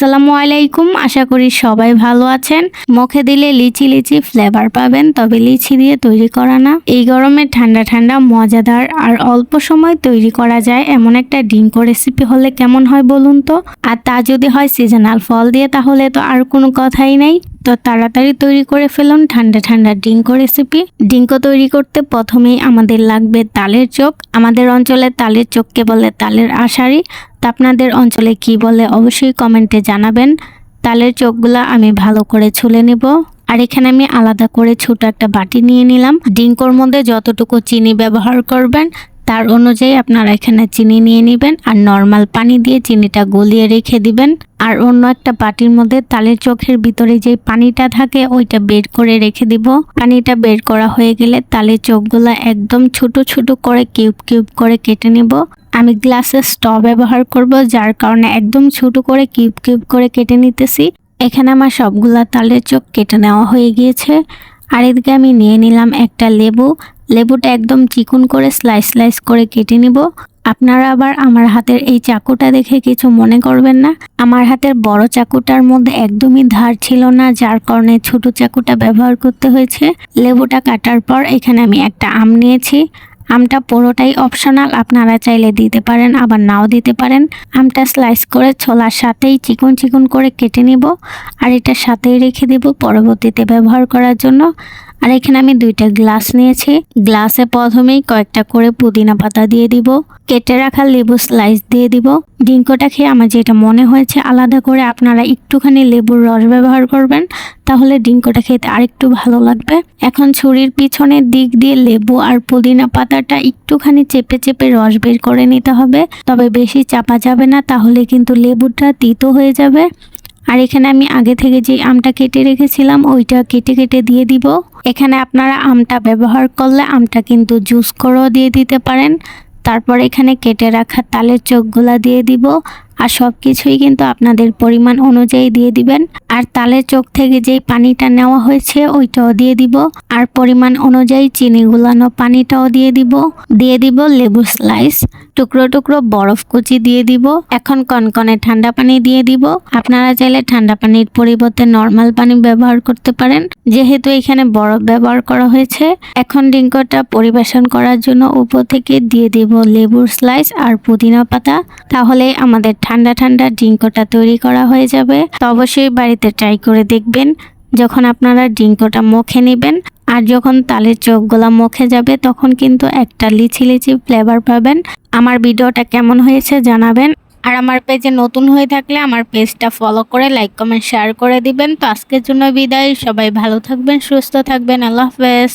আসসালামু আলাইকুম। আশা করি সবাই ভালো আছেন। মুখে দিলে লিচি লিচি ফ্লেভার পাবেন, তবে লিচি দিয়ে তৈরি করা না। এই গরমে ঠান্ডা ঠান্ডা, মজাদার আর অল্প সময় তৈরি করা যায় এমন একটা ডিঙ্ক রেসিপি হলে কেমন হয় বলুন তো? আর তা যদি হয় সিজনাল ফল দিয়ে, তাহলে তো আর কোনো কথাই নাই। তো তাড়াতাড়ি তৈরি করে ফেলুন, ঠান্ডা ঠান্ডা ডিঙ্কো রেসিপি ডিঙ্কো তৈরি করতে প্রথমেই আমাদের লাগবে তালের চোখ। আমাদের অঞ্চলে তালের চোখকে বলে তালের আষাঢ়ি। তা আপনাদের অঞ্চলে কি বলে অবশ্যই কমেন্টে জানাবেন। তালের চোখগুলা আমি ভালো করে ছুলে নেব। আর এখানে আমি আলাদা করে ছোট একটা বাটি নিয়ে নিলাম। ডিঙ্কোর মধ্যে যতটুকু চিনি ব্যবহার করবেন তার অনুযায়ী আপনারা এখানে চিনি নিয়ে নেবেন আর নর্মাল পানি দিয়ে চিনিটা গলিয়ে রেখে দিবেন। আর অন্য একটা বাটির মধ্যে তালের চোখের ভিতরে যে পানিটা থাকে, ওইটা বের করে রেখে দিব। পানিটা বের করা হয়ে গেলে তালের চোখগুলো একদম ছোট ছোট করে কিউব কিউব করে কেটে নিব। আমি গ্লাসের স্ট ব্যবহার করব, যার কারণে একদম ছোট করে কিউব কিউব করে কেটে নিতেছি। এখানে আমার সবগুলা তালের চোখ কেটে নেওয়া হয়ে গিয়েছে। আর এদিকে আমি নিয়ে নিলাম একটা লেবু। লেবুটা একদম চিকুন করে স্লাইস স্লাইস করে কেটে নিব। আপনারা আবার আমার হাতের এই চাকুটা দেখে কিছু মনে করবেন না। আমার হাতের বড় চাকুটার মধ্যে একদমই ধার ছিল না, যার কারণে ছোট চাকুটা ব্যবহার করতে হয়েছে। লেবুটা কাটার পর এখানে আমি একটা আম নিয়েছি। আমটা পুরোটাই অপশনাল আপনারা চাইলে দিতে পারেন, আবার নাও দিতে পারেন। আমটা স্লাইস করে ছোলার সাথেই চিকন চিকন করে কেটে নিব। আর এটা সাথেই রেখে দেব পরবর্তীতে ব্যবহার করার জন্য। আর এখানে আমি দুইটা গ্লাস নিয়েছি। গ্লাসে প্রথমেই কয়েকটা করে পুদিনা পাতা দিয়ে দিব, কেটে রাখা লেবু স্লাইস দিয়ে দিব। ডিঙ্কোটা খেয়ে আমার যেটা মনে হয়েছে আলাদা করে আপনারা একটুখানি লেবুর রস ব্যবহার করবেন, তাহলে ডিঙ্কোটা খেতে আরেকটু ভালো লাগবে। এখন ছুরির পিছনের দিক দিয়ে লেবু আর পুদিনা পাতাটা একটুখানি চেপে চেপে রস বের করে নিতে হবে। তবে বেশি চাপা যাবে না, তাহলে কিন্তু লেবুটা তিতো হয়ে যাবে। আর এখানে আমি আগে থেকে যে আমটা কেটে রেখেছিলাম, ওইটা কেটে কেটে দিয়ে দিব। এখানে আপনারা আমটা ব্যবহার করলে আমটা কিন্তু জুস করেও দিয়ে দিতে পারেন। তারপর এখানে কেটে রাখা তালের চোখগুলা দিয়ে দিব। আর সব কিছুই কিন্তু আপনাদের পরিমাণ অনুযায়ী দিয়ে দিবেন। আর তালের চোখ থেকে যেই পানিটা নেওয়া হয়েছে, ওইটাও দিয়ে দিব। আর পরিমাণ অনুযায়ী চিনি গুলানো পানিটাও দিয়ে দিব। দিয়ে দিব লেবু স্লাইস, টুকরো টুকরো বরফ কুচি দিয়ে দিব। এখন কনকনে ঠান্ডা পানি দিয়ে দিব। আপনারা চাইলে ঠান্ডা পানির পরিবর্তে নর্মাল পানি ব্যবহার করতে পারেন। যেহেতু এখানে বরফ ব্যবহার করা হয়েছে, এখন ডিঙ্কটা পরিবেশন করার জন্য উপর থেকে দিয়ে দিব লেবুর স্লাইস আর পুদিনা পাতা। তাহলে আমাদের ঠান্ডা ঠান্ডা ডিঙ্কটা তৈরি করা হয়ে যাবে। তো অবশ্যই বাড়িতে ট্রাই করে দেখবেন। যখন আপনারা ডিঙ্কটা মুখে নেবেন, আর যখন তালের চোখগুলা মুখে যাবে, তখন কিন্তু একটা লিচি লিচি ফ্লেভার পাবেন। আমার ভিডিওটা কেমন হয়েছে জানাবেন। আর আমার পেজে নতুন হয়ে থাকলে আমার পেজটা ফলো করে লাইক কমেন্ট শেয়ার করে দিবেন। তো আজকের জন্য বিদায়। সবাই ভালো থাকবেন, সুস্থ থাকবেন। আল্লাহ হাফেজ।